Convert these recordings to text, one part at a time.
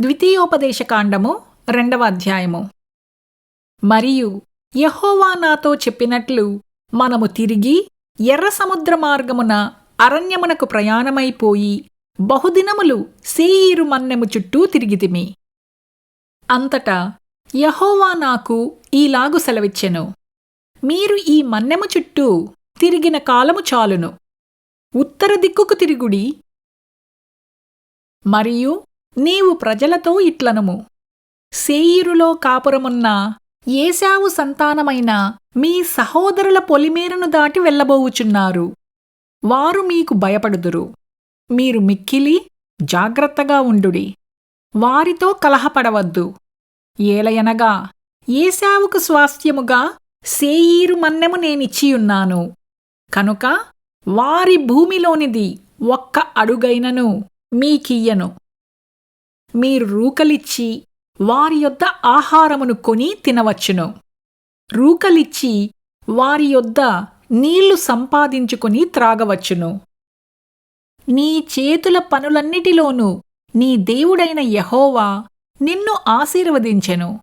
ద్వితీయోపదేశకాండము రెండవ అధ్యాయము. మరియు యహోవా నాతో చెప్పినట్లు మనము తిరిగి ఎర్ర సముద్ర మార్గమున అరణ్యమునకు ప్రయాణమైపోయి బహుదినములు సేయీరు మన్నెము చుట్టూ తిరిగితిమి అంతటా యహోవా నాకు ఈలాగు సెలవిచ్చెను. మీరు ఈ మన్నెము చుట్టూ తిరిగిన కాలము చాలును. ఉత్తర దిక్కుకు తిరుగుడి. మరియు నీవు ప్రజలతో ఇట్లనుము. సేయీరులో కాపురమున్న ఏశావు సంతానమైన మీ సహోదరుల పొలిమేరను దాటి వెళ్ళబోవుచున్నారు. వారు మీకు భయపడుదురు. మీరు మిక్కిలి జాగ్రత్తగా ఉండుడి. వారితో కలహపడవద్దు. ఏలయనగా ఏశావుకు స్వాస్థ్యముగా సేయీరు మన్నెము నేనిచ్చియున్నాను. కనుక వారి భూమిలోనిది ఒక్క అడుగైనను మీకియ్యను. మీరు రూకలిచ్చి వారి యొద్ద ఆహారమును కొని తినవచ్చును. రూకలిచ్చి వారి యొద్ద నీళ్ళు సంపాదించుకుని త్రాగవచ్చును. నీ చేతుల పనులన్నిటిలోనూ నీ దేవుడైన యహోవా నిన్ను ఆశీర్వదించెను.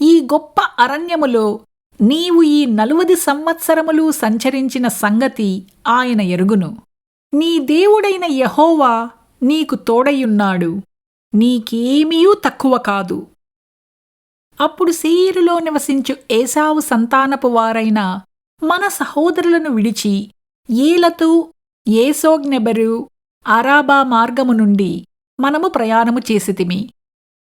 ఈ గొప్ప అరణ్యములో నీవు ఈ నలువది సంవత్సరములు సంచరించిన సంగతి ఆయన ఎరుగును. నీ దేవుడైన యహోవా నీకు తోడయున్నాడు నీకేమీయూ తక్కువ కాదు. అప్పుడు శీరులో నివసించు ఏసావు సంతానపు వారైన మన సహోదరులను విడిచి ఏలతు ఏసోగ్నెబరు అరాబా మార్గము నుండి మనము ప్రయాణము చేసితిమి.